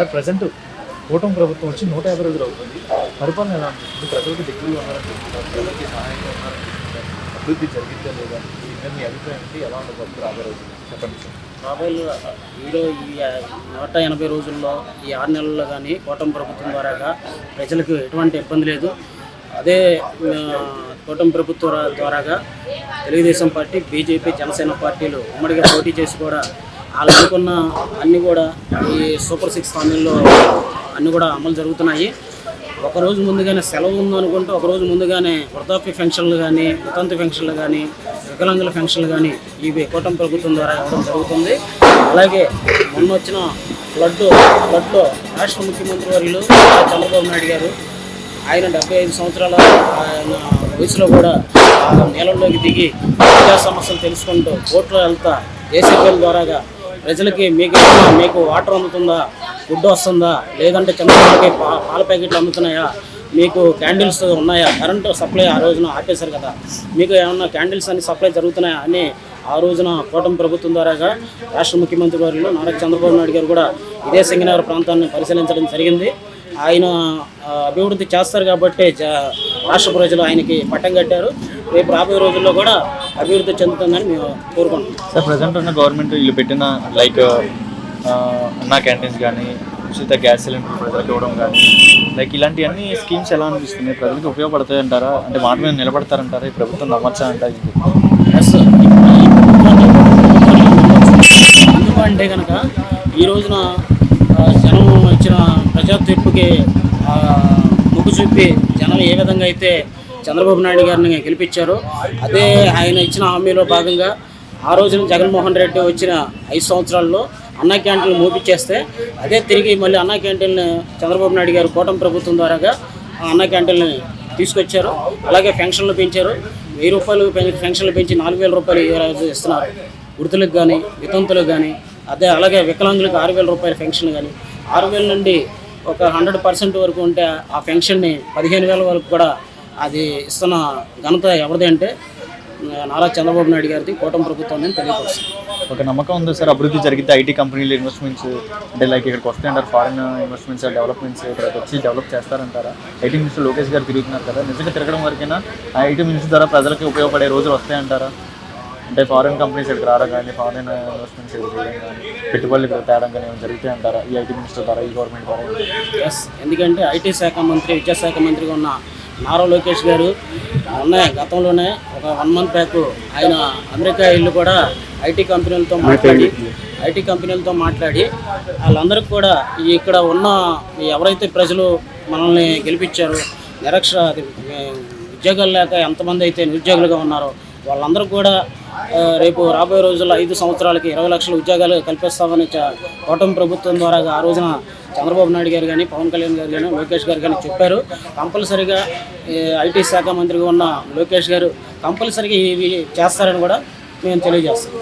Sir present కూటమి ప్రభుత్వం వచ్చి నూట యాభై రోజులు అవుతుంది. పరిపాలన ఎలా అనిపిస్తుంది ప్రజలకు దగ్గరగా ఉన్నారని చెప్తున్నారు. ప్రజలకి సహాయంగా ఉన్నారని చెప్తున్నారు. అభివృద్ధి జరిగిందా లేదా ఈ మీద మీ అభిప్రాయం ఏంటి? ఎలా ఉండబోతుంది రాబోయే రోజులు చెప్పండి సార్. రాబోయే వీడియో ఈ నూట ఎనభై రోజుల్లో ఈ ఆరు నెలల్లో కానీ కూటమి ప్రభుత్వం ద్వారాగా ప్రజలకు ఎటువంటి ఇబ్బంది లేదు. అదే కూటమి ప్రభుత్వం ద్వారాగా తెలుగుదేశం పార్టీ బీజేపీ జనసేన పార్టీలు ఉమ్మడిగా పోటీ చేసి కూడా వాళ్ళు అనుకున్న అన్నీ కూడా ఈ సూపర్ సిక్స్ హామీల్లో అన్నీ కూడా అమలు జరుగుతున్నాయి. ఒక రోజు ముందుగానే సెలవు ఉందనుకుంటే ఒకరోజు ముందుగానే వృద్ధాప్య పెన్షన్లు కానీ వితంతు పెన్షన్లు కానీ వికలాంగుల పెన్షన్లు కానీ ఇవి కూటమి ప్రభుత్వం ద్వారా ఇవ్వడం జరుగుతుంది. అలాగే మొన్న వచ్చిన ఫ్లడ్ ఫ్లడ్లో రాష్ట్ర ముఖ్యమంత్రి వర్యులు చంద్రబాబు నాయుడు గారు ఆయన డెబ్బై ఐదు సంవత్సరాల ఆయన వయసులో కూడా నేలల్లోకి నీళ్ళలోకి దిగి ప్రజా సమస్యలు తెలుసుకుంటూ కోర్టులో వెళ్తా ఏసీపీఎల్ ద్వారాగా ప్రజలకి మీకు మీకు వాటర్ అందుతుందా? ఫుడ్ వస్తుందా? లేదంటే చిన్నపిల్లలకి పాల ప్యాకెట్లు అందుతున్నాయా? మీకు క్యాండిల్స్ ఉన్నాయా? కరెంటు సప్లై ఆ రోజున ఆపేశారు కదా. మీకు ఏమన్నా క్యాండిల్స్ అన్ని సప్లై జరుగుతున్నాయా అని ఆ రోజున కూటమి ప్రభుత్వం ద్వారాగా రాష్ట్ర ముఖ్యమంత్రి వారిలో నారా చంద్రబాబు నాయుడు గారు కూడా ఇదే సింగనగర్ ప్రాంతాన్ని పరిశీలించడం జరిగింది. ఆయన అభివృద్ధి చేస్తారు కాబట్టి రాష్ట్ర ప్రజలు ఆయనకి పట్టం కట్టారు. రేపు రాబోయే రోజుల్లో కూడా అభివృద్ధి చెందుతుందని మేము కోరుకుంటున్నాం. సార్ ప్రజెంట్ ఉన్న గవర్నమెంట్ వీళ్ళు పెట్టిన లైక్ అన్నా క్యాంటీన్స్ కానీ ఉచిత గ్యాస్ సిలిండర్ ప్రజలకు ఇవ్వడం కానీ లైక్ ఇలాంటివన్నీ స్కీమ్స్ ఎలా అనిపిస్తున్నాయి? ప్రజలకు ఉపయోగపడతాయి అంటారా అంటే మాట మీద నిలబడతారంటారా? ఈ ప్రభుత్వం నమ్మచ్చా అంటారు. ఎందుకంటే కనుక ఈ రోజున జనం ఇచ్చిన ప్రజా తీర్పుకి మొగ్గు చూపి జనం ఏ విధంగా అయితే చంద్రబాబు నాయుడు గారిని గెలిపించారు. అదే ఆయన ఇచ్చిన హామీలో భాగంగా ఆ రోజున జగన్మోహన్ రెడ్డి వచ్చిన ఐదు సంవత్సరాల్లో అన్నా క్యాంటీన్లు మూపించేస్తే అదే తిరిగి మళ్ళీ అన్నా క్యాంటీన్లు చంద్రబాబు నాయుడు గారు కూటమి ప్రభుత్వం ద్వారాగా ఆ అన్నా క్యాంటీన్ని తీసుకొచ్చారు. అలాగే పెన్షన్లు పెంచారు. వెయ్యి రూపాయలు పెన్షన్లు పెంచి నాలుగు వేల రూపాయలు ఈ ఇస్తున్నారు. వృద్ధులకు కానీ వితంతులకు కానీ అదే అలాగే వికలాంగులకు ఆరు వేల రూపాయల పెన్షన్ కానీ ఆరు వేల నుండి ఒక హండ్రెడ్ పర్సెంట్ వరకు ఉంటే ఆ పెన్షన్ని పదిహేను వేల వరకు కూడా అది ఇస్తున్న ఘనత ఎవరిది అంటే నారా చంద్రబాబు నాయుడు గారిది కూటమి ప్రభుత్వం అని తెలియపరుస్తుంది. ఒక నమ్మకం ఉంది సార్ అభివృద్ధి జరిగితే ఐటీ కంపెనీలు ఇన్వెస్ట్మెంట్స్ అంటే లైక్ ఇక్కడికి వస్తే అంటారు ఫారిన్ ఇన్వెస్ట్మెంట్స్ డెవలప్మెంట్స్ ఇక్కడికి వచ్చి డెవలప్ చేస్తారంటారా? ఐటీ మినిస్టర్ లోకేష్ గారు తిరుగుతున్నారు కదా నిజంగా తిరగడం వరకైనా? ఆ ఐటీ మినిస్టర్ ద్వారా ప్రజలకి ఉపయోగపడే రోజులు వస్తాయంటారా? అంటే ఫారిన్ కంపెనీస్ ఇక్కడికి రావడం కానీ ఫారిన్ ఇన్వెస్ట్మెంట్స్ ఇక్కడ చేయడం కానీ పెట్టుబడులు ఇక్కడ తేడం కానీ ఏమైనా జరుగుతాయి అంటారా ఈ ఐటీ మినిస్టర్ ద్వారా ఈ గవర్నమెంట్ ద్వారా? ఎస్ ఎందుకంటే ఐటీ శాఖ మంత్రి విద్యాశాఖ మంత్రిగా ఉన్న నారా లోకేష్ గారు మొన్న గతంలోనే. ఒక వన్ మంత్ బ్యాక్ ఆయన అమెరికా ఇల్లు కూడా ఐటీ కంపెనీలతో మాట్లాడి ఐటీ కంపెనీలతో మాట్లాడి వాళ్ళందరికీ కూడా ఇక్కడ ఉన్న ఎవరైతే ప్రజలు మనల్ని గెలిపించారో నిరక్ష ఉద్యోగాలు లేక ఎంతమంది అయితే నిరుద్యోగులుగా ఉన్నారో వాళ్ళందరూ కూడా రేపు రాబోయే రోజుల్లో ఐదు సంవత్సరాలకి ఇరవై లక్షల ఉద్యోగాలు కల్పిస్తామని కూటమి ప్రభుత్వం ద్వారా ఆ రోజున చంద్రబాబు నాయుడు గారు కానీ పవన్ కళ్యాణ్ గారు కానీ లోకేష్ గారు కానీ చెప్పారు. కంపల్సరీగా ఐటీ శాఖ మంత్రిగా ఉన్న లోకేష్ గారు కంపల్సరీగా ఇవి చేస్తారని కూడా మేము తెలియజేస్తాం.